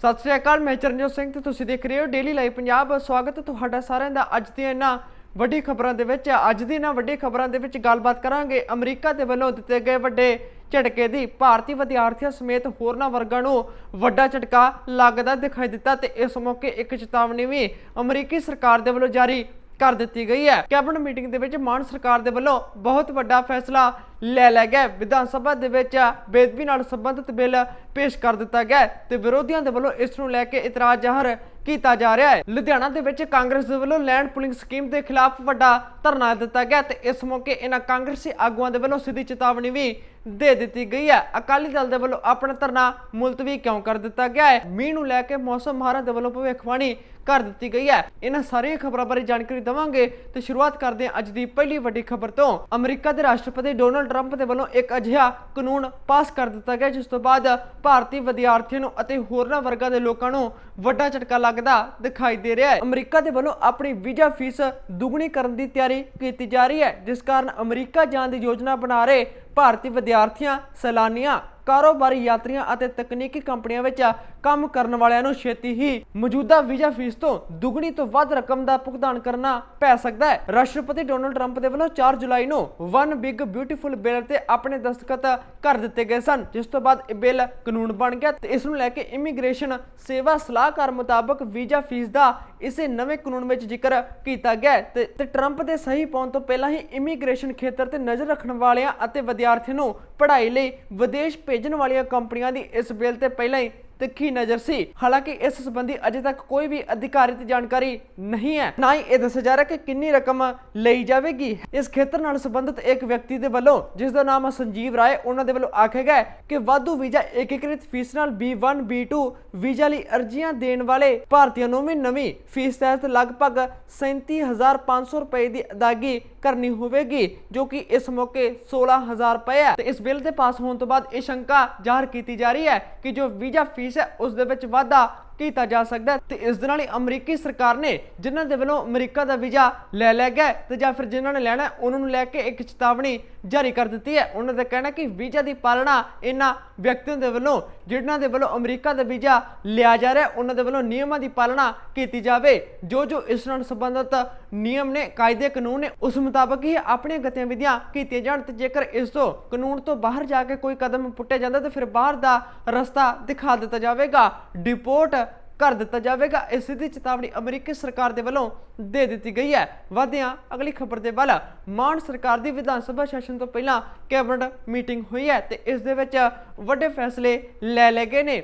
ਸਤਿ ਸ਼੍ਰੀ ਅਕਾਲ, ਮੈਂ ਚਰਨਜੋਤ ਸਿੰਘ ਤੇ ਤੁਸੀਂ ਦੇਖ ਰਹੇ ਹੋ ਡੇਲੀ ਲਾਈਵ ਪੰਜਾਬ ਸਵਾਗਤ ਹੈ ਤੁਹਾਡਾ ਸਾਰਿਆਂ ਦਾ ਅੱਜ ਦੀਆਂ ਇਹਨਾਂ ਵੱਡੀ ਖਬਰਾਂ ਦੇ ਵਿੱਚ। ਅੱਜ ਦੀ ਇਹਨਾਂ ਵੱਡੀ ਖਬਰਾਂ ਦੇ ਵਿੱਚ ਗੱਲਬਾਤ ਕਰਾਂਗੇ ਅਮਰੀਕਾ ਦੇ ਵੱਲੋਂ ਦਿੱਤੇ ਗਏ ਵੱਡੇ ਝਟਕੇ ਦੀ। ਭਾਰਤੀ ਵਿਦਿਆਰਥੀਆਂ ਸਮੇਤ ਹੋਰਨਾਂ ਵਰਗਾਂ ਨੂੰ ਵੱਡਾ ਝਟਕਾ ਲੱਗਦਾ ਦਿਖਾਈ ਦਿੱਤਾ ਤੇ ਇਸ ਮੌਕੇ ਇੱਕ ਚੇਤਾਵਨੀ ਵੀ ਅਮਰੀਕੀ ਸਰਕਾਰ ਦੇ ਵੱਲੋਂ ਜਾਰੀ ਕਰ ਦਿੱਤੀ ਗਈ ਹੈ। ਕੈਬਨਿਟ ਮੀਟਿੰਗ ਦੇ ਵਿੱਚ ਮਾਨ ਸਰਕਾਰ ਦੇ ਵੱਲੋਂ ਬਹੁਤ ਵੱਡਾ ਫੈਸਲਾ ਲੈ ਲਿਆ ਗਿਆ ਵਿਧਾਨ ਸਭਾ ਦੇ ਵਿੱਚ ਬੇਦਬੀ ਨਾਲ ਸੰਬੰਧਿਤ ਬਿੱਲ ਪੇਸ਼ ਕਰ ਦਿੱਤਾ ਗਿਆ ਤੇ ਵਿਰੋਧੀਆਂ ਦੇ ਵੱਲੋਂ ਇਸ ਨੂੰ ਲੈ ਕੇ ਇਤਰਾਜ਼ ਜ਼ਾਹਰ ਕੀਤਾ ਜਾ ਰਿਹਾ ਹੈ। ਲੁਧਿਆਣਾ ਦੇ ਵਿੱਚ ਕਾਂਗਰਸ ਦੇ ਵੱਲੋਂ ਲੈਂਡ ਪੁਲਿੰਗ ਸਕੀਮ ਦੇ ਖਿਲਾਫ ਵੱਡਾ ਧਰਨਾ ਦਿੱਤਾ ਗਿਆ ਤੇ ਇਸ ਮੌਕੇ ਇਹਨਾਂ ਕਾਂਗਰਸੀ ਆਗੂਆਂ ਦੇ ਵੱਲੋਂ ਸਿੱਧੀ ਚੇਤਾਵਨੀ ਵੀ ਦੇ ਦਿੱਤੀ ਗਈ ਹੈ। ਅਕਾਲੀ ਦਲ ਦੇ ਵੱਲੋਂ ਆਪਣਾ ਧਰਨਾ ਮੁਲਤਵੀ ਕਿਉਂ ਕਰ ਦਿੱਤਾ ਗਿਆ ਹੈ? ਮੀਂਹ ਨੂੰ ਲੈ ਕੇ ਮੌਸਮ ਮਾਹਰਾਂ ਦੇ ਵੱਲੋਂ ਭਵਿੱਖਬਾਣੀ ਕਰ ਦਿੱਤੀ ਗਈ ਹੈ। ਇਹਨਾਂ ਸਾਰੀਆਂ ਖਬਰਾਂ ਬਾਰੇ ਜਾਣਕਾਰੀ ਦਵਾਂਗੇ ਤੇ ਸ਼ੁਰੂਆਤ ਕਰਦੇ ਹਾਂ ਅੱਜ ਦੀ ਪਹਿਲੀ ਵੱਡੀ ਖਬਰ ਤੋਂ। ਅਮਰੀਕਾ ਦੇ ਰਾਸ਼ਟਰਪਤੀ ਡੋਨਾਲਡ ਟਰੰਪ ਦੇ ਵੱਲੋਂ ਇੱਕ ਅਜਿਹਾ ਕਾਨੂੰਨ ਪਾਸ ਕਰ ਦਿੱਤਾ ਗਿਆ, ਜਿਸ ਤੋਂ ਬਾਅਦ ਭਾਰਤੀ ਵਿਦਿਆਰਥੀਆਂ ਨੂੰ ਅਤੇ ਹੋਰਨਾਂ ਵਰਗਾਂ ਦੇ ਲੋਕਾਂ ਨੂੰ ਵੱਡਾ ਝਟਕਾ ਲੱਗਦਾ ਦਿਖਾਈ ਦੇ ਰਿਹਾ ਹੈ। ਅਮਰੀਕਾ ਦੇ ਵੱਲੋਂ ਆਪਣੀ ਵੀਜ਼ਾ ਫੀਸ ਦੁੱਗਣੀ ਕਰਨ ਦੀ ਤਿਆਰੀ ਕੀਤੀ ਜਾ ਰਹੀ ਹੈ, ਜਿਸ ਕਾਰਨ ਅਮਰੀਕਾ ਜਾਣ ਦੀ ਯੋਜਨਾ ਬਣਾ ਰਹੇ ਭਾਰਤੀ ਵਿਦਿਆਰਥੀਆਂ ਸੈਲਾਨੀਆਂ ਕਾਰੋਬਾਰੀ ਯਾਤਰੀਆਂ ਅਤੇ ਤਕਨੀਕੀ ਕੰਪਨੀਆਂ ਵਿੱਚ ਕੰਮ ਕਰਨ ਵਾਲਿਆਂ ਨੂੰ ਛੇਤੀ ਹੀ ਮੌਜੂਦਾ ਵੀਜ਼ਾ ਫੀਸ ਤੋਂ ਦੁੱਗਣੀ ਤੋਂ ਵੱਧ ਰਕਮ ਦਾ ਭੁਗਤਾਨ ਕਰਨਾ ਪੈ ਸਕਦਾ ਹੈ। ਰਾਸ਼ਟਰਪਤੀ ਡੋਨਾਲਡ ਟਰੰਪ ਦੇ ਵੱਲੋਂ 4 ਜੁਲਾਈ ਨੂੰ ਵਨ ਬਿਗ ਬਿਊਟੀਫੁਲ ਬਿੱਲ ਤੇ ਆਪਣੇ ਦਸਤਖਤ ਕਰ ਦਿੱਤੇ ਗਏ ਸਨ, ਜਿਸ ਤੋਂ ਬਾਅਦ ਇਹ ਬਿੱਲ ਕਾਨੂੰਨ ਬਣ ਗਿਆ ਤੇ ਇਸ ਨੂੰ ਲੈ ਕੇ ਇਮੀਗ੍ਰੇਸ਼ਨ ਸੇਵਾ ਸਲਾਹਕਾਰ ਮੁਤਾਬਕ ਵੀਜ਼ਾ ਫੀਸ ਦਾ ਇਸੇ ਨਵੇਂ ਕਾਨੂੰਨ ਵਿੱਚ ਜ਼ਿਕਰ ਕੀਤਾ ਗਿਆ ਤੇ ਤੇ ਟਰੰਪ ਦੇ ਸਹੀ ਪਾਉਣ ਤੋਂ ਪਹਿਲਾਂ ਹੀ ਇਮੀਗ੍ਰੇਸ਼ਨ ਖੇਤਰ ਤੇ ਨਜ਼ਰ ਰੱਖਣ ਵਾਲਿਆਂ ਅਤੇ ਵਿਦਿਆਰਥੀਆਂ ਨੂੰ ਪੜ੍ਹਾਈ ਲਈ ਵਿਦੇਸ਼ ਭੇਜਣ ਵਾਲੀਆਂ ਕੰਪਨੀਆਂ ਦੀ ਇਸ ਬਿੱਲ ਤੇ ਪਹਿਲਾਂ ਹੀ ਤਿੱਖੀ ਨਜ਼ਰ ਸੀ। ਹਾਲਾਂਕਿ ਇਸ ਸੰਬੰਧੀ ਅਜੇ ਤੱਕ ਕੋਈ ਵੀ ਅਧਿਕਾਰਿਤ ਜਾਣਕਾਰੀ ਨਹੀਂ ਹੈ। ਨਾ ਹੀ ਇਹ ਦੱਸਿਆ ਜਾ ਰਿਹਾ ਕਿ ਕਿੰਨੀ ਰਕਮ ਲਈ ਜਾਵੇਗੀ। ਇਸ ਖੇਤਰ ਨਾਲ ਸੰਬੰਧਿਤ ਇੱਕ ਵਿਅਕਤੀ ਦੇ ਵੱਲੋਂ, ਜਿਸ ਦਾ ਨਾਮ ਸੰਜੀਵ ਰਾਏ, ਉਹਨਾਂ ਦੇ ਵੱਲੋਂ ਆਖਿਆ ਗਿਆ ਕਿ ਵਾਧੂ ਵੀਜ਼ਾ ਏਕੀਕ੍ਰਿਤ ਫੀਸ ਨਾਲ B1 B2 ਵੀਜ਼ਾ ਲਈ ਅਰਜ਼ੀਆਂ ਦੇਣ ਵਾਲੇ ਭਾਰਤੀਆਂ ਨੂੰ ਵੀ ਨਵੀਂ ਫੀਸ ਤਹਿਤ ਲਗਭਗ 37500 ਰੁਪਏ ਦੀ ਅਦਾਇਗੀ ਕਰਨੀ ਹੋਵੇਗੀ, ਜੋ ਕਿ ਇਸ ਮੌਕੇ 16000 ਰੁਪਏ ਹੈ। ਤੇ ਇਸ ਬਿੱਲ ਦੇ ਪਾਸ ਹੋਣ ਤੋਂ ਬਾਅਦ ਇਹ ਸ਼ੰਕਾ ਜ਼ਾਹਰ ਕੀਤੀ ਜਾ ਰਹੀ ਹੈ ਕਿ ਜੋ ਵੀਜ਼ਾ ਫੀਸ ਹੈ ਉਸ ਦੇ ਵਿੱਚ ਵਾਧਾ ਕੀਤਾ ਜਾ ਸਕਦਾ ਹੈ। ਤੇ ਇਸ ਦੇ ਨਾਲ ਹੀ ਅਮਰੀਕੀ ਸਰਕਾਰ ਨੇ ਜਿਨ੍ਹਾਂ ਦੇ ਵੱਲੋਂ ਅਮਰੀਕਾ ਦਾ ਵੀਜ਼ਾ ਲੈ ਲਿਆ ਗਿਆ ਹੈ ਤੇ ਜਾਂ ਫਿਰ ਜਿਨ੍ਹਾਂ ਨੇ ਲੈਣਾ ਉਹਨਾਂ ਨੂੰ ਲੈ ਕੇ ਇੱਕ ਚੇਤਾਵਨੀ ਜਾਰੀ ਕਰ ਦਿੱਤੀ ਹੈ। ਉਹਨਾਂ ਦਾ ਕਹਿਣਾ ਕਿ ਵੀਜ਼ਾ ਦੀ ਪਾਲਣਾ ਇਹਨਾਂ ਵਿਅਕਤੀਆਂ ਦੇ ਵੱਲੋਂ, ਜਿਨ੍ਹਾਂ ਦੇ ਵੱਲੋਂ ਅਮਰੀਕਾ ਦਾ ਵੀਜ਼ਾ ਲਿਆ ਜਾ ਰਿਹਾ ਉਹਨਾਂ ਦੇ ਵੱਲੋਂ ਨਿਯਮਾਂ ਦੀ ਪਾਲਣਾ ਕੀਤੀ ਜਾਵੇ। ਜੋ ਜੋ ਇਸ ਨਾਲ ਸੰਬੰਧਿਤ ਨਿਯਮ ਨੇ, ਕਾਇਦੇ, ਕਾਨੂੰਨ ਨੇ, ਉਸ ਮੁਤਾਬਕ ਹੀ ਆਪਣੀਆਂ ਗਤੀਵਿਧੀਆਂ ਕੀਤੀਆਂ ਜਾਣ ਤੇ ਜੇਕਰ ਇਸ ਤੋਂ ਕਾਨੂੰਨ ਤੋਂ ਬਾਹਰ ਜਾ ਕੇ ਕੋਈ ਕਦਮ ਪੁੱਟਿਆ ਜਾਂਦਾ ਤਾਂ ਫਿਰ ਬਾਹਰ ਦਾ ਰਸਤਾ ਦਿਖਾ ਦਿੱਤਾ ਜਾਵੇਗਾ। ਡਿਪੋਰਟ ਕਰ ਦਿੱਤਾ ਜਾਵੇਗਾ। ਇਸ ਦੀ ਚੇਤਾਵਨੀ ਅਮਰੀਕੀ ਸਰਕਾਰ ਦੇ ਵੱਲੋਂ ਦੇ ਦਿੱਤੀ ਗਈ ਹੈ। ਵਧਿਆਂ ਅਗਲੀ ਖਬਰ ਦੇ ਵੱਲ ਮਾਨ ਸਰਕਾਰ ਦੀ ਵਿਧਾਨ ਸਭਾ ਸੈਸ਼ਨ ਤੋਂ ਪਹਿਲਾਂ ਕੈਬਨਿਟ ਮੀਟਿੰਗ ਹੋਈ ਹੈ ਤੇ ਇਸ ਦੇ ਵਿੱਚ ਵੱਡੇ ਫੈਸਲੇ ਲੈ ਲਏ ਗਏ ਨੇ।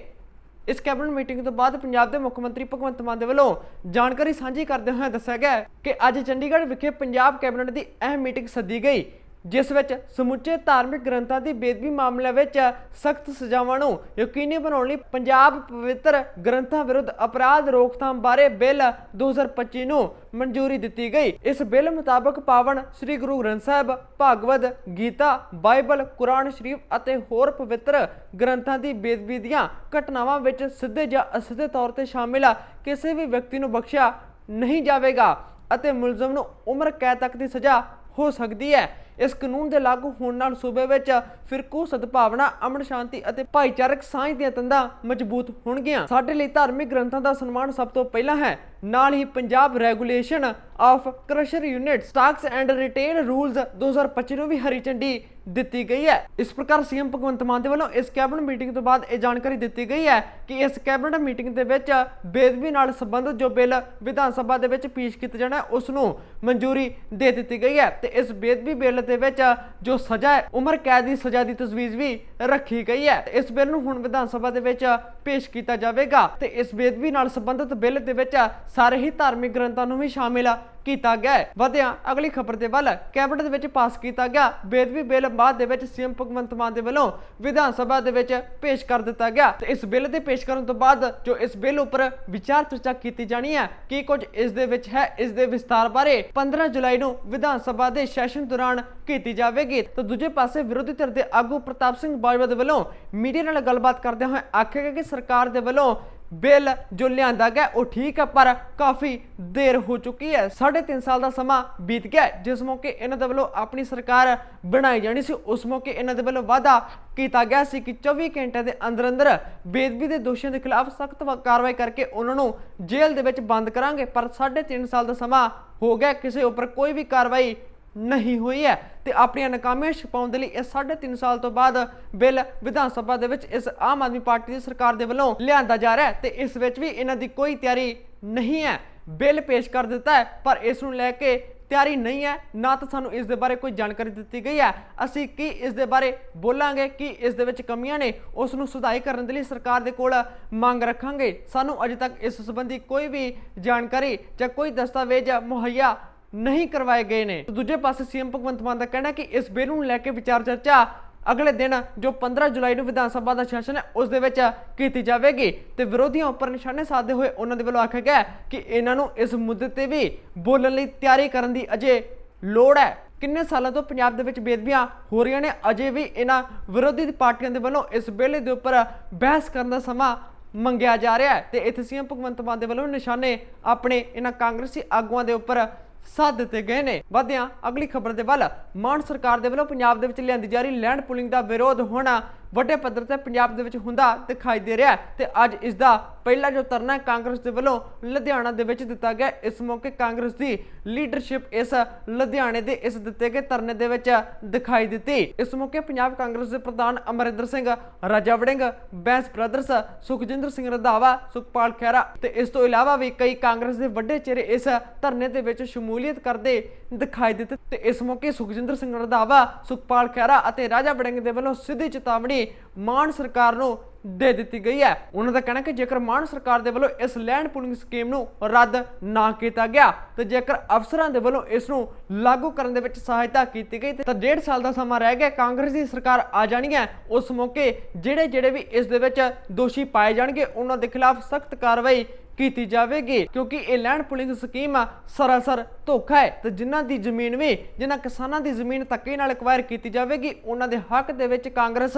ਇਸ ਕੈਬਨਿਟ ਮੀਟਿੰਗ ਤੋਂ ਬਾਅਦ ਪੰਜਾਬ ਦੇ ਮੁੱਖ ਮੰਤਰੀ ਭਗਵੰਤ ਮਾਨ ਦੇ ਵੱਲੋਂ ਜਾਣਕਾਰੀ ਸਾਂਝੀ ਕਰਦੇ ਹੋਏ ਦੱਸਿਆ ਗਿਆ ਕਿ ਅੱਜ ਚੰਡੀਗੜ੍ਹ ਵਿਖੇ ਪੰਜਾਬ ਕੈਬਨਿਟ ਦੀ ਅਹਿਮ ਮੀਟਿੰਗ ਸੱਦੀ ਗਈ। ਜਿਸ ਵਿੱਚ ਸਮੁੱਚੇ ਧਾਰਮਿਕ ਗ੍ਰੰਥਾਂ ਦੀ ਬੇਦਬੀ ਮਾਮਲਿਆਂ ਵਿੱਚ ਸਖਤ ਸਜ਼ਾਵਾਂ ਨੂੰ ਯਕੀਨੀ ਬਣਾਉਣ ਲਈ ਪੰਜਾਬ ਪਵਿੱਤਰ ਗ੍ਰੰਥਾਂ ਵਿਰੁੱਧ ਅਪਰਾਧ ਰੋਕਥਾਮ ਬਾਰੇ ਬਿੱਲ 2025 ਨੂੰ ਮਨਜ਼ੂਰੀ ਦਿੱਤੀ ਗਈ। ਇਸ ਬਿੱਲ ਮੁਤਾਬਕ ਪਾਵਨ ਸ੍ਰੀ ਗੁਰੂ ਗ੍ਰੰਥ ਸਾਹਿਬ, ਭਾਗਵਤ ਗੀਤਾ, ਬਾਈਬਲ, ਕੁਰਾਨ ਸ਼ਰੀਫ ਅਤੇ ਹੋਰ ਪਵਿੱਤਰ ਗ੍ਰੰਥਾਂ ਦੀ ਬੇਦਬੀ ਦੀਆਂ ਘਟਨਾਵਾਂ ਵਿੱਚ ਸਿੱਧੇ ਜਾਂ ਅਸਿੱਧੇ ਤੌਰ ਤੇ ਸ਼ਾਮਿਲ ਕਿਸੇ ਵੀ ਵਿਅਕਤੀ ਨੂੰ ਬਖਸ਼ਿਆ ਨਹੀਂ ਜਾਵੇਗਾ ਅਤੇ ਮੁਲਜ਼ਮ ਨੂੰ ਉਮਰ ਕੈਦ ਤੱਕ ਦੀ ਸਜ਼ਾ ਹੋ ਸਕਦੀ ਹੈ। ਇਸ ਕਾਨੂੰਨ ਦੇ ਲਾਗੂ ਹੋਣ ਨਾਲ ਸੂਬੇ ਵਿੱਚ ਫਿਰਕੂ, ਸਦਭਾਵਨਾ, ਅਮਨ ਸ਼ਾਂਤੀ ਅਤੇ ਭਾਈਚਾਰਕ ਸਾਂਝ ਦੀਆਂ ਤੰਦਾਂ ਮਜ਼ਬੂਤ ਹੋਣਗੀਆਂ। ਸਾਡੇ ਲਈ ਧਾਰਮਿਕ ਗ੍ਰੰਥਾਂ ਦਾ ਸਨਮਾਨ ਸਭ ਤੋਂ ਪਹਿਲਾਂ ਹੈ। ਨਾਲ ਹੀ Punjab regulation of crusher unit stocks and retail rules 2025 ਨੂੰ ਵੀ ਹਰੀ ਝੰਡੀ ਦਿੱਤੀ ਗਈ ਹੈ। ਇਸ ਪ੍ਰਕਾਰ ਸੀਐਮ ਭਗਵੰਤ ਮਾਨ ਦੇ ਵੱਲੋਂ ਇਸ ਕੈਬਨਿਟ ਮੀਟਿੰਗ ਤੋਂ ਬਾਅਦ ਇਹ ਜਾਣਕਾਰੀ ਦਿੱਤੀ ਗਈ ਹੈ ਕਿ ਇਸ ਕੈਬਨਿਟ ਮੀਟਿੰਗ ਦੇ ਵਿੱਚ ਬੇਦਬੀ ਨਾਲ ਸੰਬੰਧਿਤ ਜੋ ਬਿੱਲ ਵਿਧਾਨ ਸਭਾ ਦੇ ਵਿੱਚ ਪੇਸ਼ ਕੀਤਾ ਜਾਣਾ ਹੈ, ਉਸ ਨੂੰ ਮਨਜ਼ੂਰੀ ਦੇ ਦਿੱਤੀ ਗਈ ਹੈ ਤੇ ਇਸ ਬੇਦਬੀ ਬਿੱਲ ਦੇ ਵਿੱਚ ਜੋ ਸਜ਼ਾ ਹੈ, ਉਮਰ ਕੈਦ ਦੀ ਸਜ਼ਾ ਦੀ ਤਜਵੀਜ਼ ਵੀ ਰੱਖੀ ਗਈ ਹੈ। ਇਸ ਬਿੱਲ ਨੂੰ ਹੁਣ ਵਿਧਾਨ ਸਭਾ ਦੇ ਵਿੱਚ ਪੇਸ਼ ਕੀਤਾ ਜਾਵੇਗਾ ਤੇ ਇਸ ਬੇਦਬੀ ਨਾਲ ਸੰਬੰਧਿਤ ਬਿੱਲ ਦੇ ਵਿੱਚ ਸਾਰੇ ਹੀ ਧਾਰਮਿਕ ਗ੍ਰੰਥਾਂ ਨੂੰ ਵੀ ਸ਼ਾਮਿਲ ਕੀਤਾ ਗਿਆ ਹੈ। ਵਧਿਆ, ਅਗਲੀ ਖਬਰ ਦੇ ਵੱਲ, ਕੈਬਨਿਟ ਦੇ ਵਿੱਚ ਪਾਸ ਕੀਤਾ ਗਿਆ। ਬੇਦਬੀ ਬਿੱਲ ਬਾਅਦ ਦੇ ਵਿੱਚ ਸੀਐਮ ਭਗਵੰਤ ਮਾਨ ਦੇ ਵੱਲੋਂ ਵਿਧਾਨ ਸਭਾ ਦੇ ਵਿੱਚ ਪੇਸ਼ ਕਰ ਦਿੱਤਾ ਗਿਆ। ਤੇ ਇਸ ਬਿੱਲ ਦੇ ਪੇਸ਼ ਕਰਨ ਤੋਂ ਬਾਅਦ ਜੋ ਇਸ ਬਿੱਲ ਉੱਪਰ ਵਿਚਾਰ ਚਰਚਾ ਕੀਤੀ ਜਾਣੀ ਹੈ, ਕੀ ਕੁਝ ਇਸ ਦੇ ਵਿੱਚ ਹੈ, ਇਸ ਦੇ ਵਿਸਤਾਰ ਬਾਰੇ 15 ਜੁਲਾਈ ਨੂੰ ਵਿਧਾਨ ਸਭਾ ਦੇ ਸੈਸ਼ਨ ਦੌਰਾਨ ਕੀਤੀ ਜਾਵੇਗੀ। ਤਾਂ ਦੂਜੇ ਪਾਸੇ ਵਿਰੋਧੀ ਧਿਰ ਦੇ ਆਗੂ ਪ੍ਰਤਾਪ ਸਿੰਘ ਬਾਜਵਾ ਦੇ ਵੱਲੋਂ ਮੀਡੀਆ ਨਾਲ ਗੱਲਬਾਤ ਕਰਦੇ ਹੋਏ ਆਖਿਆ ਗਿਆ ਕਿ ਸਰਕਾਰ ਦੇ ਵੱਲੋਂ ਬਿੱਲ ਜੋ ਲਿਆਂਦਾ ਗਿਆ, ਉਹ ਠੀਕ ਹੈ, ਪਰ ਕਾਫੀ ਦੇਰ ਹੋ ਚੁੱਕੀ ਹੈ। 3.5 ਸਾਲ ਦਾ ਸਮਾਂ ਬੀਤ ਗਿਆ ਜਿਸ ਮੌਕੇ ਇਹਨਾਂ ਦੇ ਵੱਲੋਂ ਆਪਣੀ ਸਰਕਾਰ ਬਣਾਈ ਜਾਣੀ ਸੀ। ਉਸ ਮੌਕੇ ਇਹਨਾਂ ਦੇ ਵੱਲੋਂ ਵਾਅਦਾ ਕੀਤਾ ਗਿਆ ਸੀ ਕਿ 24 ਘੰਟੇ ਦੇ ਅੰਦਰ ਅੰਦਰ ਬੇਦਬੀ ਦੇ ਦੋਸ਼ੀਆਂ ਦੇ ਖਿਲਾਫ ਸਖਤ ਕਾਰਵਾਈ ਕਰਕੇ ਉਹਨਾਂ ਨੂੰ ਜੇਲ੍ਹ ਦੇ ਵਿੱਚ ਬੰਦ ਕਰਾਂਗੇ। ਪਰ 3.5 ਸਾਲ ਦਾ ਸਮਾਂ ਹੋ ਗਿਆ, ਕਿਸੇ ਉੱਪਰ ਕੋਈ ਵੀ ਕਾਰਵਾਈ ਨਹੀਂ ਹੋਈ ਹੈ ਤੇ ਆਪਣੀਆਂ ਨਾਕਾਮੀਆਂ ਛੁਪਾਉਣ ਦੇ ਲਈ ਇਹ 3.5 ਸਾਲ ਤੋਂ ਬਾਅਦ ਬਿੱਲ ਵਿਧਾਨ ਸਭਾ ਦੇ ਵਿੱਚ ਇਸ ਆਮ ਆਦਮੀ ਪਾਰਟੀ ਦੀ ਸਰਕਾਰ ਦੇ ਵੱਲੋਂ ਲਿਆਂਦਾ ਜਾ ਰਿਹਾ ਹੈ ਤੇ ਇਸ ਵਿੱਚ ਵੀ ਇਹਨਾਂ ਦੀ ਕੋਈ ਤਿਆਰੀ ਨਹੀਂ ਹੈ। ਬਿੱਲ ਪੇਸ਼ ਕਰ ਦਿੱਤਾ ਹੈ, ਪਰ ਇਸ ਨੂੰ ਲੈ ਕੇ ਤਿਆਰੀ ਨਹੀਂ ਹੈ। ਨਾ ਤਾਂ ਸਾਨੂੰ ਇਸ ਦੇ ਬਾਰੇ ਕੋਈ ਜਾਣਕਾਰੀ ਦਿੱਤੀ ਗਈ ਹੈ। ਅਸੀਂ ਕੀ ਇਸ ਦੇ ਬਾਰੇ ਬੋਲਾਂਗੇ, ਕਿ ਇਸ ਦੇ ਵਿੱਚ ਕਮੀਆਂ ਨੇ, ਉਸ ਨੂੰ ਸੁਧਾਈ ਕਰਨ ਦੇ ਲਈ ਸਰਕਾਰ ਦੇ ਕੋਲ ਮੰਗ ਰੱਖਾਂਗੇ? ਸਾਨੂੰ ਅਜੇ ਤੱਕ ਇਸ ਸੰਬੰਧੀ ਕੋਈ ਵੀ ਜਾਣਕਾਰੀ ਜਾਂ ਕੋਈ ਦਸਤਾਵੇਜ਼ ਮੁਹੱਈਆ ਨਹੀਂ ਕਰਵਾਏ ਗਏ ਨੇ। ਦੂਜੇ ਪਾਸੇ ਸੀਐਮ ਭਗਵੰਤ ਮਾਨ ਦਾ ਕਹਿਣਾ ਕਿ ਇਸ ਬਿੱਲ ਨੂੰ ਲੈ ਕੇ ਵਿਚਾਰ ਚਰਚਾ ਅਗਲੇ ਦਿਨ ਜੋ 15 ਜੁਲਾਈ ਨੂੰ ਵਿਧਾਨ ਸਭਾ ਦਾ ਸੈਸ਼ਨ ਹੈ, ਉਸ ਦੇ ਵਿੱਚ ਕੀਤੀ ਜਾਵੇਗੀ। ਤੇ ਵਿਰੋਧੀਆਂ ਉੱਪਰ ਨਿਸ਼ਾਨੇ ਸਾਧਦੇ ਹੋਏ ਉਹਨਾਂ ਦੇ ਵੱਲੋਂ ਆਖਿਆ ਗਿਆ ਕਿ ਇਹਨਾਂ ਨੂੰ ਇਸ ਮੁੱਦੇ ਤੇ ਵੀ ਬੋਲਣ ਲਈ ਤਿਆਰੀ ਕਰਨ ਦੀ ਅਜੇ ਲੋੜ ਹੈ। ਕਿੰਨੇ ਸਾਲਾਂ ਤੋਂ ਪੰਜਾਬ ਦੇ ਵਿੱਚ ਬੇਦਬੀਆਂ ਹੋ ਰਹੀਆਂ ਨੇ, ਅਜੇ ਵੀ ਇਹਨਾਂ ਵਿਰੋਧੀ ਪਾਰਟੀਆਂ ਦੇ ਵੱਲੋਂ ਇਸ ਬਿੱਲ ਦੇ ਉੱਪਰ ਬਹਿਸ ਕਰਨ ਦਾ ਸਮਾਂ ਮੰਗਿਆ ਜਾ ਰਿਹਾ ਹੈ। ਤੇ ਇੱਥੇ ਸੀਐਮ ਭਗਵੰਤ ਮਾਨ ਦੇ ਵੱਲੋਂ ਨਿਸ਼ਾਨੇ ਆਪਣੇ ਇਹਨਾਂ ਕਾਂਗਰਸੀ ਆਗੂਆਂ ਦੇ ਉੱਪਰ ਸਾਧ ਦਿੱਤੇ ਗਏ ਨੇ। ਵਧਿਆਂ, ਅਗਲੀ ਖਬਰ ਦੇ ਵੱਲ। ਮਾਨ ਸਰਕਾਰ ਦੇ ਵੱਲੋਂ ਪੰਜਾਬ ਦੇ ਵਿੱਚ ਲਿਆਂਦੀ ਜਾ ਰਹੀ ਲੈਂਡ ਪੁਲਿੰਗ ਦਾ ਵਿਰੋਧ ਹੋਣਾ ਵੱਡੇ ਪੱਧਰ ਤੇ ਪੰਜਾਬ ਦੇ ਵਿੱਚ ਹੁੰਦਾ ਦਿਖਾਈ ਦੇ ਰਿਹਾ ਤੇ ਅੱਜ ਇਸ ਦਾ ਪਹਿਲਾ ਜੋ ਧਰਨਾ ਕਾਂਗਰਸ ਦੇ ਵੱਲੋਂ ਲੁਧਿਆਣਾ ਦੇ ਵਿੱਚ ਦਿੱਤਾ ਗਿਆ ਇਸ ਮੌਕੇ ਕਾਂਗਰਸ ਦੀ ਲੀਡਰਸ਼ਿਪ ਇਸ ਲੁਧਿਆਣੇ ਦੇ ਇਸ ਦਿੱਤੇ ਗਏ ਧਰਨੇ ਦੇ ਵਿੱਚ ਦਿਖਾਈ ਦਿੱਤੀ। ਇਸ ਮੌਕੇ ਪੰਜਾਬ ਕਾਂਗਰਸ ਦੇ ਪ੍ਰਧਾਨ ਅਮਰਿੰਦਰ ਸਿੰਘ, ਰਾਜਾ ਵੜਿੰਗ, ਬੈਂਸ ਬ੍ਰਦਰਸ, ਸੁਖਜਿੰਦਰ ਸਿੰਘ ਰੰਧਾਵਾ, ਸੁਖਪਾਲ ਖਹਿਰਾ ਤੇ ਇਸ ਤੋਂ ਇਲਾਵਾ ਵੀ ਕਈ ਕਾਂਗਰਸ ਦੇ ਵੱਡੇ ਚਿਹਰੇ ਇਸ ਧਰਨੇ ਦੇ ਵਿੱਚ ਸ਼ਮੂਲੀਅਤ ਕਰਦੇ ਦਿਖਾਈ ਦਿੱਤੇ ਤੇ ਇਸ ਮੌਕੇ ਸੁਖਜਿੰਦਰ ਸਿੰਘ ਰੰਧਾਵਾ, ਸੁਖਪਾਲ ਖਹਿਰਾ ਅਤੇ ਰਾਜਾ ਵੜਿੰਗ ਦੇ ਵੱਲੋਂ ਸਿੱਧੀ ਚੇਤਾਵਨੀ ਮਾਨ ਸਰਕਾਰ ਨੂੰ ਦੇ ਦਿੱਤੀ ਗਈ ਹੈ। ਉਹਨਾਂ ਦਾ ਕਹਿਣਾ ਕਿ ਜੇਕਰ ਮਾਨ ਸਰਕਾਰ ਦੇ ਵੱਲੋਂ ਇਸ ਲੈਂਡ ਪੂਲਿੰਗ ਸਕੀਮ ਨੂੰ ਰੱਦ ਨਾ ਕੀਤਾ ਗਿਆ, ਤੇ ਜੇਕਰ ਅਫਸਰਾਂ ਦੇ ਵੱਲੋਂ ਇਸ ਨੂੰ ਲਾਗੂ ਕਰਨ ਦੇ ਵਿੱਚ ਸਹਾਇਤਾ ਕੀਤੀ ਗਈ, ਤਾਂ ਡੇਢ ਸਾਲ ਦਾ ਸਮਾਂ ਰਹਿ ਗਿਆ, ਕਾਂਗਰਸ ਦੀ ਸਰਕਾਰ ਆ ਜਾਣੀ ਹੈ। ਉਸ ਮੌਕੇ ਜਿਹੜੇ ਜਿਹੜੇ ਵੀ ਇਸ ਦੇ ਵਿੱਚ ਦੋਸ਼ੀ ਪਾਏ ਜਾਣਗੇ, ਉਹਨਾਂ ਦੇ ਖਿਲਾਫ ਸਖਤ ਕਾਰਵਾਈ ਕੀਤੀ ਜਾਵੇਗੀ, ਕਿਉਂਕਿ ਇਹ ਲੈਂਡ ਪੁਲਿੰਗ ਸਕੀਮ ਸਰਾਸਰ ਧੋਖਾ ਹੈ, ਤੇ ਜਿਨ੍ਹਾਂ ਦੀ ਜ਼ਮੀਨ ਵੀ, ਜਿਨ੍ਹਾਂ ਕਿਸਾਨਾਂ ਦੀ ਜ਼ਮੀਨ ਧੱਕੇ ਨਾਲ ਐਕਵਾਇਰ ਕੀਤੀ ਜਾਵੇਗੀ, ਉਹਨਾਂ ਦੇ ਹੱਕ ਦੇ ਵਿੱਚ ਕਾਂਗਰਸ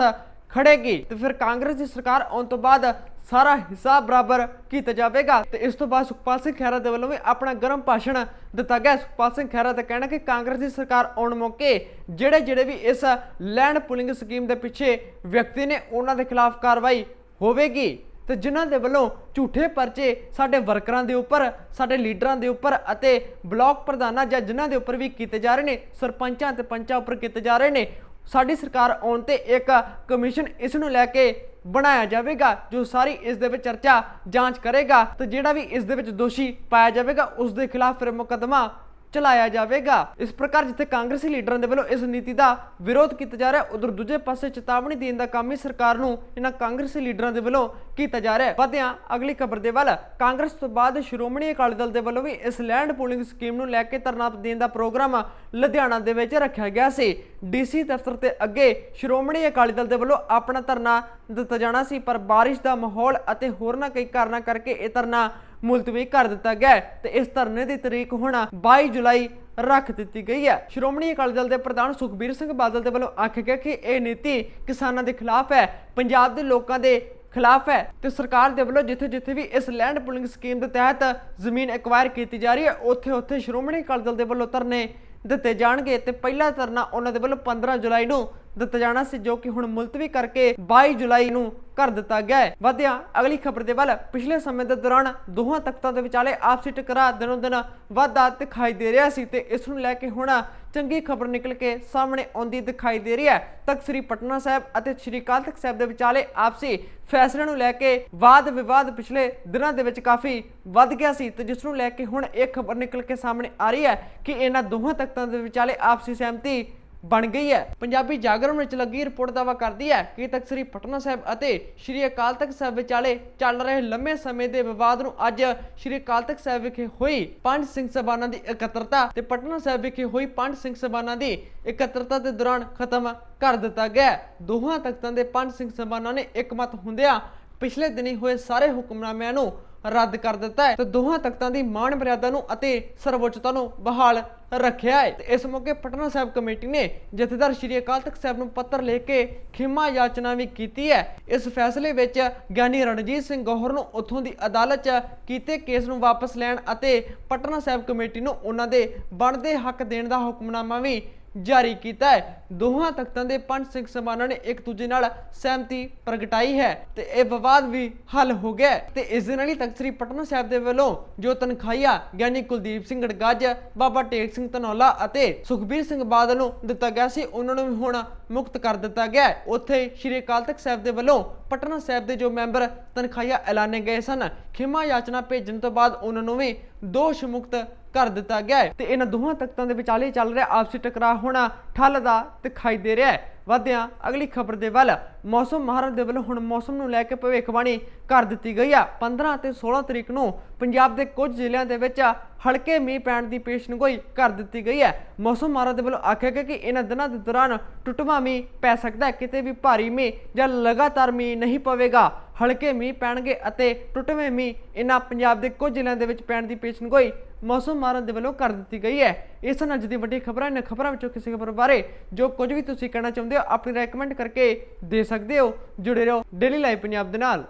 ਖੜੇਗੀ। ਤੇ ਫਿਰ ਕਾਂਗਰਸ ਦੀ ਸਰਕਾਰ ਆਉਣ ਤੋਂ ਬਾਅਦ ਸਾਰਾ ਹਿਸਾਬ ਬਰਾਬਰ ਕੀਤਾ ਜਾਵੇਗਾ। ਤੇ ਇਸ ਤੋਂ ਬਾਅਦ ਸੁਖਪਾਲ ਸਿੰਘ ਖਹਿਰਾ ਦੇ ਵੱਲੋਂ ਵੀ ਆਪਣਾ ਗਰਮ ਭਾਸ਼ਣ ਦਿੱਤਾ ਗਿਆ। ਸੁਖਪਾਲ ਸਿੰਘ ਖਹਿਰਾ ਦਾ ਕਹਿਣਾ ਕਿ ਕਾਂਗਰਸ ਦੀ ਸਰਕਾਰ ਆਉਣ ਮੌਕੇ ਜਿਹੜੇ ਜਿਹੜੇ ਵੀ ਇਸ ਲੈਂਡ ਪੁਲਿੰਗ ਸਕੀਮ ਦੇ ਪਿੱਛੇ ਵਿਅਕਤੀ ਨੇ, ਉਹਨਾਂ ਦੇ ਖਿਲਾਫ ਕਾਰਵਾਈ ਹੋਵੇਗੀ। ਤੇ ਜਿਨ੍ਹਾਂ ਦੇ ਵੱਲੋਂ ਝੂਠੇ ਪਰਚੇ ਸਾਡੇ ਵਰਕਰਾਂ ਦੇ ਉੱਪਰ, ਸਾਡੇ ਲੀਡਰਾਂ ਦੇ ਉੱਪਰ ਅਤੇ ਬਲਾਕ ਪ੍ਰਧਾਨਾਂ ਜਾਂ ਜਿਨ੍ਹਾਂ ਦੇ ਉੱਪਰ ਵੀ ਕੀਤੇ ਜਾ ਰਹੇ ਨੇ, ਸਰਪੰਚਾਂ ਤੇ ਪੰਚਾਂ ਉੱਪਰ ਕੀਤੇ ਜਾ ਰਹੇ ਨੇ ਸਾਡੀ ਸਰਕਾਰ ਆਉਣ ਤੇ ਇੱਕ ਕਮਿਸ਼ਨ ਇਸ ਨੂੰ ਲੈ ਕੇ ਬਣਾਇਆ ਜਾਵੇਗਾ, ਜੋ ਸਾਰੀ ਇਸ ਦੇ ਵਿੱਚ ਚਰਚਾ ਜਾਂਚ ਕਰੇਗਾ ਤੇ ਜਿਹੜਾ ਵੀ ਇਸ ਦੇ ਵਿੱਚ ਦੋਸ਼ੀ ਪਾਇਆ ਜਾਵੇਗਾ, ਉਸ ਦੇ ਖਿਲਾਫ ਫਿਰ ਮੁਕੱਦਮਾ ਚਲਾਇਆ ਜਾਵੇਗਾ। ਇਸ ਪ੍ਰਕਾਰ ਜਿੱਥੇ ਕਾਂਗਰਸੀ ਲੀਡਰਾਂ ਦੇ ਵੱਲੋਂ ਇਸ ਨੀਤੀ ਦਾ ਵਿਰੋਧ ਕੀਤਾ ਜਾ ਰਿਹਾ ਉਧਰ ਦੂਜੇ ਪਾਸੇ ਚੇਤਾਵਨੀ ਦੇਣ ਦਾ ਕੰਮ ਹੀ ਸਰਕਾਰ ਨੂੰ ਇਹਨਾਂ ਕਾਂਗਰਸੀ ਲੀਡਰਾਂ ਦੇ ਵੱਲੋਂ ਕੀਤਾ ਜਾ ਰਿਹਾ ਹੈ। ਵਧਿਆਂ ਅਗਲੀ ਖਬਰ ਦੇ ਵੱਲ, ਕਾਂਗਰਸ ਤੋਂ ਬਾਅਦ ਸ਼੍ਰੋਮਣੀ ਅਕਾਲੀ ਦਲ ਦੇ ਵੱਲੋਂ ਵੀ ਇਸ ਲੈਂਡ ਪੂਲਿੰਗ ਸਕੀਮ ਨੂੰ ਲੈ ਕੇ ਧਰਨਾ ਦੇਣ ਦਾ ਪ੍ਰੋਗਰਾਮ ਲੁਧਿਆਣਾ ਦੇ ਵਿੱਚ ਰੱਖਿਆ ਗਿਆ ਸੀ। ਡੀਸੀ ਦਫ਼ਤਰ ਤੇ ਅੱਗੇ ਸ਼੍ਰੋਮਣੀ ਅਕਾਲੀ ਦਲ ਦੇ ਵੱਲੋਂ ਆਪਣਾ ਧਰਨਾ ਦਿੱਤਾ ਜਾਣਾ ਸੀ, ਪਰ ਬਾਰਿਸ਼ ਦਾ ਮਾਹੌਲ ਅਤੇ ਹੋਰਨਾਂ ਕਈ ਕਾਰਨਾਂ ਕਰਕੇ ਇਹ ਧਰਨਾ ਮੁਲਤਵੀ ਕਰ ਦਿੱਤਾ ਗਿਆ ਹੈ ਤੇ ਇਸ ਧਰਨੇ ਦੀ ਤਰੀਕ ਹੁਣ 22 ਜੁਲਾਈ ਰੱਖ ਦਿੱਤੀ ਗਈ ਹੈ। ਸ਼੍ਰੋਮਣੀ ਅਕਾਲੀ ਦਲ ਦੇ ਪ੍ਰਧਾਨ ਸੁਖਬੀਰ ਸਿੰਘ ਬਾਦਲ ਦੇ ਵੱਲੋਂ ਆਖਿਆ ਗਿਆ ਕਿ ਇਹ ਨੀਤੀ ਕਿਸਾਨਾਂ ਦੇ ਖਿਲਾਫ ਹੈ, ਪੰਜਾਬ ਦੇ ਲੋਕਾਂ ਦੇ ਖਿਲਾਫ ਹੈ ਤੇ ਸਰਕਾਰ ਦੇ ਵੱਲੋਂ ਜਿੱਥੇ ਜਿੱਥੇ ਵੀ ਇਸ ਲੈਂਡ ਪੁਲਿੰਗ ਸਕੀਮ ਦੇ ਤਹਿਤ ਜ਼ਮੀਨ ਐਕਵਾਇਰ ਕੀਤੀ ਜਾ ਰਹੀ ਹੈ ਉੱਥੇ ਉੱਥੇ ਸ਼੍ਰੋਮਣੀ ਅਕਾਲੀ ਦਲ ਦੇ ਵੱਲੋਂ ਧਰਨੇ ਦਿੱਤੇ ਜਾਣਗੇ ਤੇ ਪਹਿਲਾ ਧਰਨਾ ਉਹਨਾਂ ਦੇ ਵੱਲੋਂ 15 ਜੁਲਾਈ ਨੂੰ ਦਿੱਤਾ ਜਾਣਾ ਸੀ, ਜੋ ਕਿ ਹੁਣ ਮੁਲਤਵੀ ਕਰਕੇ 22 ਜੁਲਾਈ ਨੂੰ ਕਰ ਦਿੱਤਾ ਗਿਆ ਹੈ। ਵਧਿਆ ਅਗਲੀ ਖਬਰ ਦੇ ਵੱਲ, ਪਿਛਲੇ ਸਮੇਂ ਦੇ ਦੌਰਾਨ ਦੋਹਾਂ ਤਖਤਾਂ ਦੇ ਵਿਚਾਲੇ ਆਪਸੀ ਟਕਰਾਅ ਦਿਨੋਂ ਦਿਨ ਵਧਦਾ ਦਿਖਾਈ ਦੇ ਰਿਹਾ ਸੀ ਤੇ ਇਸ ਨੂੰ ਲੈ ਕੇ ਹੁਣ ਚੰਗੀ ਖਬਰ ਨਿਕਲ ਕੇ ਸਾਹਮਣੇ ਆਉਂਦੀ ਦਿਖਾਈ ਦੇ ਰਹੀ ਹੈ। ਤਖਤ ਸ੍ਰੀ ਪਟਨਾ ਸਾਹਿਬ ਅਤੇ ਸ੍ਰੀ ਅਕਾਲ ਤਖਤ ਸਾਹਿਬ ਦੇ ਵਿਚਾਲੇ ਆਪਸੀ ਫੈਸਲਿਆਂ ਨੂੰ ਲੈ ਕੇ ਵਾਦ ਵਿਵਾਦ ਪਿਛਲੇ ਦਿਨਾਂ ਦੇ ਵਿੱਚ ਕਾਫੀ ਵੱਧ ਗਿਆ ਸੀ ਤੇ ਜਿਸ ਨੂੰ ਲੈ ਕੇ ਹੁਣ ਇਹ ਖਬਰ ਨਿਕਲ ਕੇ ਸਾਹਮਣੇ ਆ ਰਹੀ ਹੈ ਕਿ ਇਹਨਾਂ ਦੋਹਾਂ ਤਖਤਾਂ ਦੇ ਵਿਚਾਲੇ ਆਪਸੀ ਸਹਿਮਤੀ ਬਣ ਗਈ ਹੈ। ਪੰਜਾਬੀ ਜਾਗਰਣ ਵਿੱਚ ਲੱਗੀ ਰਿਪੋਰਟ ਦਾਵਾ ਕਰਦੀ ਹੈ ਕਿ ਤਖਤ ਪਟਨਾ ਸਾਹਿਬ ਅਤੇ ਸ੍ਰੀ ਅਕਾਲ ਤਖਤ ਸਾਹਿਬ ਵਿਚਾਲੇ ਚੱਲ ਰਹੇ ਲੰਮੇ ਸਮੇਂ ਦੇ ਵਿਵਾਦ ਨੂੰ ਅੱਜ ਸ੍ਰੀ ਅਕਾਲ ਤਖਤ ਸਾਹਿਬ ਵਿਖੇ ਹੋਈ ਪੰਜ ਸਿੰਘ ਸਭਾਨਾਂ ਦੀ ਇਕੱਤਰਤਾ ਤੇ ਪਟਨਾ ਸਾਹਿਬ ਵਿਖੇ ਹੋਈ ਪੰਜ ਸਿੰਘ ਸਭਾਨਾਂ ਦੀ ਇਕੱਤਰਤਾ ਦੇ ਦੌਰਾਨ ਖਤਮ ਕਰ ਦਿੱਤਾ ਗਿਆ ਦੋਹਾਂ ਤਖਤਾਂ ਦੇ ਪੰਜ ਸਿੰਘ ਸਭਾਨਾਂ ਨੇ ਇੱਕਮਤ ਹੁੰਦਿਆਂ ਪਿਛਲੇ ਦਿਨੀ ਹੋਏ ਸਾਰੇ ਹੁਕਮਨਾਮਿਆਂ ਨੂੰ ਰੱਦ ਕਰ ਦਿੱਤਾ ਹੈ ਤੇ ਦੋਹਾਂ ਤਖਤਾਂ ਦੀ ਮਾਣ ਮਰਿਆਦਾ ਨੂੰ ਅਤੇ ਸਰਵਉੱਚਤਾ ਨੂੰ ਬਹਾਲ ਰੱਖਿਆ ਹੈ। ਤੇ ਇਸ ਮੌਕੇ ਪਟਨਾ ਸਾਹਿਬ ਕਮੇਟੀ ਨੇ ਜਥੇਦਾਰ ਸ਼੍ਰੀ ਅਕਾਲ ਤਖਤ ਸਾਹਿਬ ਨੂੰ ਪੱਤਰ ਲਿਖ ਕੇ ਖਿਮਾ ਯਾਚਨਾ ਵੀ ਕੀਤੀ ਹੈ। ਇਸ ਫੈਸਲੇ ਵਿੱਚ ਗਿਆਨੀ ਰਣਜੀਤ ਸਿੰਘ ਗੌਹਰ ਨੂੰ ਉੱਥੋਂ ਦੀ ਅਦਾਲਤ 'ਚ ਕੀਤੇ ਕੇਸ ਨੂੰ ਵਾਪਸ ਲੈਣ ਅਤੇ ਪਟਨਾ ਸਾਹਿਬ ਕਮੇਟੀ ਨੂੰ ਉਹਨਾਂ ਦੇ ਬਣਦੇ ਹੱਕ ਦੇਣ ਦਾ ਹੁਕਮਨਾਮਾ ਵੀ ਜਾਰੀ ਕੀਤਾ ਹੈ। ਦੋਹਾਂ ਤਖਤਾਂ ਦੇ ਪੰਜ ਸਿੰਘ ਸਭਾਨਾਂ ਨੇ ਇੱਕ ਦੂਜੇ ਨਾਲ ਸਹਿਮਤੀ ਪ੍ਰਗਟਾਈ ਹੈ ਤੇ ਇਹ ਵਿਵਾਦ ਵੀ ਹੱਲ ਹੋ ਗਿਆ ਤੇ ਇਸ ਦੇ ਨਾਲ ਹੀ ਤਖਤ ਸ੍ਰੀ ਪਟਨਾ ਸਾਹਿਬ ਦੇ ਵੱਲੋਂ ਜੋ ਤਨਖਾਹੀਆ ਗਿਆਨੀ ਕੁਲਦੀਪ ਸਿੰਘ ਗੜਗੱਜ ਬਾਬਾ ਟੇਕ ਸਿੰਘ ਧਨੌਲਾ ਅਤੇ ਸੁਖਬੀਰ ਸਿੰਘ ਬਾਦਲ ਨੂੰ ਦਿੱਤਾ ਗਿਆ ਸੀ, ਉਹਨਾਂ ਨੂੰ ਵੀ ਹੁਣ ਮੁਕਤ ਕਰ ਦਿੱਤਾ ਗਿਆ ਉੱਥੇ ਸ਼੍ਰੀ ਅਕਾਲ ਤਖਤ ਸਾਹਿਬ ਦੇ ਵੱਲੋਂ ਪਟਨਾ ਸਾਹਿਬ ਦੇ ਜੋ ਮੈਂਬਰ ਤਨਖਾਹੀਆ ਐਲਾਨੇ ਗਏ ਸਨ। ਖਿਮਾ ਯਾਚਨਾ ਭੇਜਣ ਤੋਂ ਬਾਅਦ ਉਹਨਾਂ ਨੂੰ ਵੀ ਦੋਸ਼ ਮੁਕਤ ਕਰ ਦਿੱਤਾ ਗਿਆ ਹੈ ਤੇ ਇਹਨਾਂ ਦੋਹਾਂ ਤਖਤਾਂ ਦੇ ਵਿਚਾਲੇ ਚੱਲ ਰਿਹਾ ਆਪਸੀ ਟਕਰਾਅ ਹੋਣਾ ਠੱਲ ਦਾ ਦਿਖਾਈ ਦੇ ਰਿਹਾ ਹੈ। ਵਧਿਆਂ ਅਗਲੀ ਖਬਰ ਦੇ ਵੱਲ ਮੌਸਮ ਮਹਾਰਾਜ ਦੇ ਵੱਲੋਂ ਹੁਣ ਮੌਸਮ ਨੂੰ ਲੈ ਕੇ ਭਵਿੱਖਬਾਣੀ ਕਰ ਦਿੱਤੀ ਗਈ ਆ। 15 ਅਤੇ 16 ਤਰੀਕ ਨੂੰ ਪੰਜਾਬ ਦੇ ਕੁਝ ਜ਼ਿਲ੍ਹਿਆਂ ਦੇ ਵਿੱਚ ਹਲਕੇ ਮੀਂਹ ਪੈਣ ਦੀ ਪੇਸ਼ਨਗੋਈ ਕਰ ਦਿੱਤੀ ਗਈ ਹੈ। ਮੌਸਮ ਮਹਾਰਾਜ ਦੇ ਵੱਲੋਂ ਆਖਿਆ ਗਿਆ ਕਿ ਇਹਨਾਂ ਦਿਨਾਂ ਦੇ ਦੌਰਾਨ ਟੁੱਟਵਾ ਮੀਂਹ ਪੈ ਸਕਦਾ ਹੈ। ਕਿਤੇ ਵੀ ਭਾਰੀ ਮੀਂਹ ਜਾਂ ਲਗਾਤਾਰ ਮੀਂਹ ਨਹੀਂ ਪਵੇਗਾ। ਹਲਕੇ ਮੀਂਹ ਪੈਣਗੇ ਅਤੇ ਟੁੱਟਵੇਂ ਮੀਂਹ ਇਹਨਾਂ ਪੰਜਾਬ ਦੇ ਕੁਝ ਜ਼ਿਲ੍ਹਿਆਂ ਦੇ ਵਿੱਚ ਪੈਣ ਦੀ ਪੇਸ਼ਨਗੋਈ ਮੌਸਮ ਮਾਰਨ ਦੇ ਵੱਲੋਂ ਕਰ ਦਿੱਤੀ ਗਈ ਹੈ। ਇਸ ਨਾਲ ਅੱਜ ਦੀ ਵੱਡੀ ਖਬਰਾਂ ਨੇ ਖਬਰਾਂ ਵਿੱਚੋਂ ਕਿਸੇ ਖਬਰ ਬਾਰੇ ਜੋ ਕੁਝ ਵੀ ਤੁਸੀਂ ਕਹਿਣਾ ਚਾਹੁੰਦੇ ਹੋ, ਆਪਣੀ ਰეკਮੈਂਡ ਕਰਕੇ ਦੇ ਸਕਦੇ ਹੋ। ਜੁੜੇ ਰਹੋ ਡੇਲੀ ਲਾਈਵ ਪੰਜਾਬ ਦੇ ਨਾਲ।